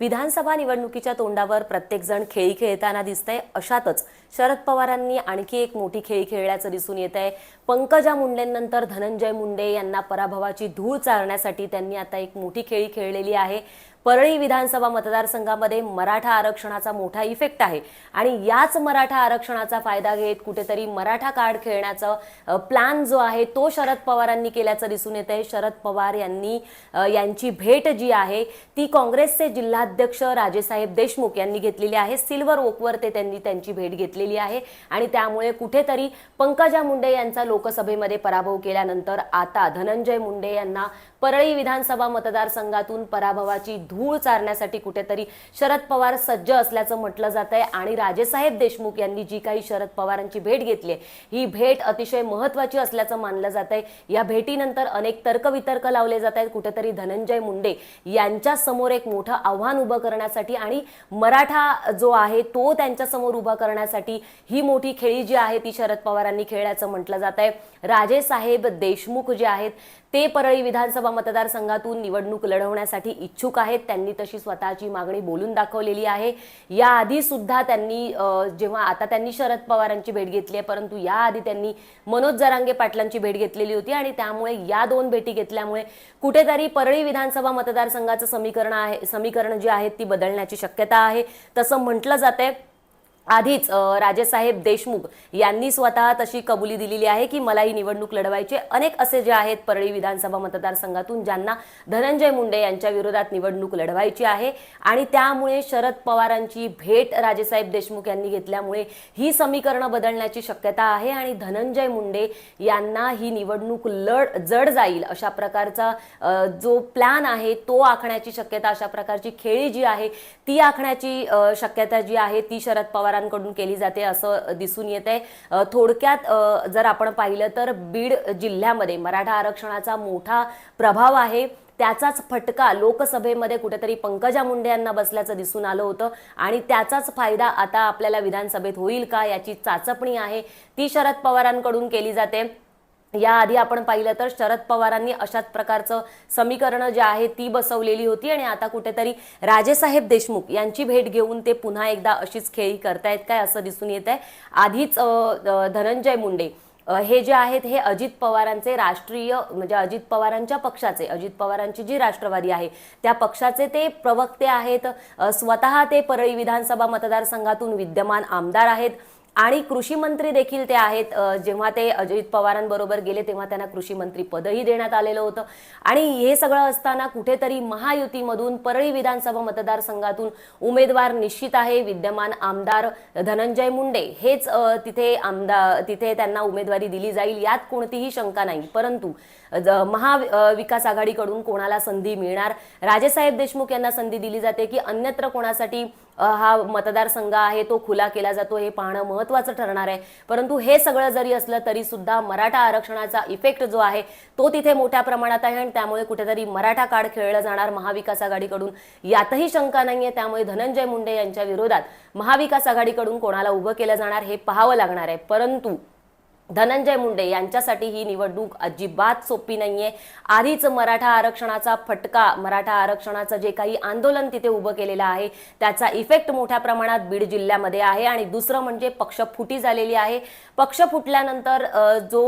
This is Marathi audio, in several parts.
विधानसभा निवडणुकीच्या तोंडावर प्रत्येकजण खेळी खेळताना दिसतंय. अशातच शरद पवारांनी आणखी एक मोठी खेळी खेळल्याचं दिसून येत आहे पंकजा मुंडेंनंतर धनंजय मुंडे यांना पराभवाची धूळ चारण्यासाठी त्यांनी आता एक मोठी खेळी खेळलेली आहे. परळी विधानसभा मतदारसंघामध्ये मराठा आरक्षणाचा मोठा इफेक्ट आहे. आणि याच मराठा आरक्षणाचा फायदा घेत कुठेतरी मराठा कार्ड खेळण्याचा प्लॅन जो आहे तो शरद पवारांनी केल्याचं दिसून येत आहे शरद पवार यांनी यांची भेट जी आहे ती काँग्रेसचे जिल्हाध्यक्ष राजेसाहेब देशमुख यांनी घेतलेली आहे. सिल्वर ओकवर ते त्यांनी त्यांची भेट घेतलेली आहे. आणि त्यामुळे कुठेतरी पंकजा मुंडे यांचा लोकसभेमध्ये पराभव केल्यानंतर आता धनंजय मुंडे यांना परळी विधानसभा मतदारसंघातून पराभवाची धूळ चारण्यासाठी कुठेतरी शरद पवार सज्ज असल्याचं म्हटलं जात आहे. आणि राजेसाहेब देशमुख यांनी जी काही शरद पवारांची भेट घेतली आहे, ही भेट अतिशय महत्वाची असल्याचं मानलं जात आहे. या भेटीनंतर अनेक तर्कवितर्क लावले जात आहेत. कुठेतरी धनंजय मुंडे यांच्या समोर एक मोठं आव्हान उभं करण्यासाठी आणि मराठा जो आहे तो त्यांच्यासमोर उभा करण्यासाठी ही मोठी खेळी जी आहे ती शरद पवारांनी खेळल्याचं म्हटलं जात आहे. राजेसाहेब देशमुख जे आहेत ते परळी विधानसभा मतदारसंघातून निवडणूक लढवण्यासाठी इच्छुक आहेत. त्यांनी तशी स्वतःची मागणी बोलून दाखवलेली आहे. याआधी सुद्धा त्यांनी जेव्हा आता त्यांनी शरद पवारांची भेट घेतली आहे परंतु याआधी त्यांनी मनोज जरांगे पाटलांची भेट घेतलेली होती आणि त्यामुळे या दोन भेटी घेतल्यामुळे कुठेतरी परळी विधानसभा मतदारसंघाचं समीकरण आहे समीकरण जे आहे ती बदलण्याची शक्यता आहे. तसं म्हटलं जातंय आधीच राजेसाहेब देशमुख यांनी स्वतः तशी कबुली दिलेली आहे की मला ही निवडणूक लढवायची अनेक असे जे आहेत परळी विधानसभा मतदारसंघातून ज्यांना धनंजय मुंडे यांच्या विरोधात निवडणूक लढवायची आहे आणि त्यामुळे शरद पवारांची भेट राजेसाहेब देशमुख यांनी घेतल्यामुळे ही समीकरणं बदलण्याची शक्यता आहे आणि धनंजय मुंडे यांना ही निवडणूक लढ जड जाईल अशा प्रकारचा जो प्लॅन आहे तो आखण्याची शक्यता अशा प्रकारची खेळी जी आहे ती आखण्याची शक्यता जी आहे ती शरद पवार पवारांकडून केली जाते असं दिसून येत आहे. थोडक्यात जर आपण पाहिलं तर बीड जिल्ह्यामध्ये मराठा आरक्षणाचा मोठा प्रभाव आहे. त्याचाच फटका लोकसभेमध्ये कुठेतरी पंकजा मुंडे यांना बसल्याचं दिसून आलं होतं. आणि त्याचाच फायदा आता आपल्याला विधानसभेत होईल का याची चाचपणी आहे. ती शरद पवारांकडून केली जाते. याआधी आपण पाहिलं तर शरद पवारांनी अशाच प्रकारचं समीकरणं जे आहे ती बसवलेली होती आणि आता कुठेतरी राजेसाहेब देशमुख यांची भेट घेऊन ते पुन्हा एकदा अशीच खेळी करतायत काय असं दिसून येत आहे आधीच धनंजय मुंडे हे जे आहेत हे अजित पवारांचे राष्ट्रीय म्हणजे अजित पवारांच्या पक्षाचे अजित पवारांची जी राष्ट्रवादी आहे त्या पक्षाचे ते प्रवक्ते आहेत. स्वतः ते परळी विधानसभा मतदारसंघातून विद्यमान आमदार आहेत. आणि कृषी मंत्री देखील ते आहेत. जेव्हा ते अजित पवारांबरोबर गेले तेव्हा त्यांना कृषी मंत्री पदही देण्यात आलेलं होतं. आणि हे सगळं असताना कुठेतरी महायुतीमधून परळी विधानसभा मतदारसंघातून उमेदवार निश्चित आहे. विद्यमान आमदार धनंजय मुंडे. हेच तिथे आमदार तिथे त्यांना उमेदवारी दिली जाईल यात कोणतीही शंका नाही. परंतु ज- महाविकास आघाडीकडून कोणाला संधी मिळणार? राजेसाहेब देशमुख यांना संधी दिली जाते की अन्यत्र कोणासाठी हा मतदारसंघ आहे तो खुला केला जातो हे पाहणं महत्वाचं ठरणार आहे. परंतु हे सगळं जरी असलं तरी सुद्धा मराठा आरक्षणाचा इफेक्ट जो आहे तो तिथे मोठ्या प्रमाणात आहे आणि त्यामुळे कुठेतरी मराठा कार्ड खेळलं जाणार महाविकास आघाडीकडून. यातही शंका नाहीये त्यामुळे धनंजय मुंडे यांच्या विरोधात महाविकास आघाडीकडून कोणाला उभं केलं जाणार हे पाहावं लागणार आहे. परंतु धनंजय मुंडे यांच्यासाठी ही निवडणूक अजिबात सोपी नाहीये. आधीच मराठा आरक्षणाचा फटका मराठा आरक्षणाचं जे काही आंदोलन तिथे उभं केलेलं आहे त्याचा इफेक्ट मोठ्या प्रमाणात बीड जिल्ह्यामध्ये आहे आणि दुसरं म्हणजे पक्ष फुटी झालेली आहे. पक्ष फुटल्यानंतर जो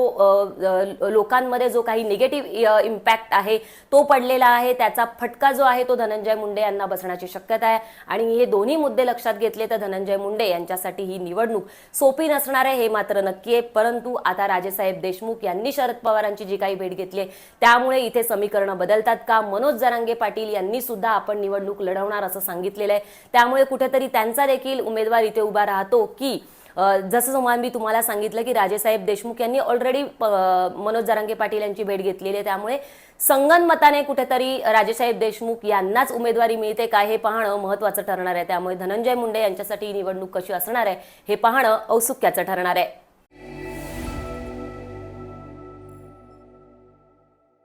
लोकांमध्ये जो काही निगेटिव्ह इम्पॅक्ट आहे तो पडलेला आहे. त्याचा फटका जो आहे तो धनंजय मुंडे यांना बसण्याची शक्यता आहे. आणि हे दोन्ही मुद्दे लक्षात घेतले तर धनंजय मुंडे यांच्यासाठी ही निवडणूक सोपी नसणार आहे हे मात्र नक्की आहे. परंतु आता राजेसाहेब देशमुख यांनी शरद पवारांची जी काही भेट घेतली आहे, त्यामुळे इथे समीकरणं बदलतात का? मनोज जरांगे पाटील यांनी सुद्धा आपण निवडणूक लढवणार असं सांगितलेलं आहे. त्यामुळे कुठेतरी त्यांचा देखील उमेदवार इथे उभा राहतो की जसं समान मी तुम्हाला सांगितलं की राजेसाहेब देशमुख यांनी ऑलरेडी मनोज जरांगे पाटील यांची भेट घेतलेली आहे. त्यामुळे संगनमताने कुठेतरी राजेसाहेब देशमुख यांनाच उमेदवारी मिळते काय हे पाहणं महत्वाचं ठरणार आहे. त्यामुळे धनंजय मुंडे यांच्यासाठी निवडणूक कशी असणार आहे हे पाहणं औत्सुक्याचं ठरणार आहे.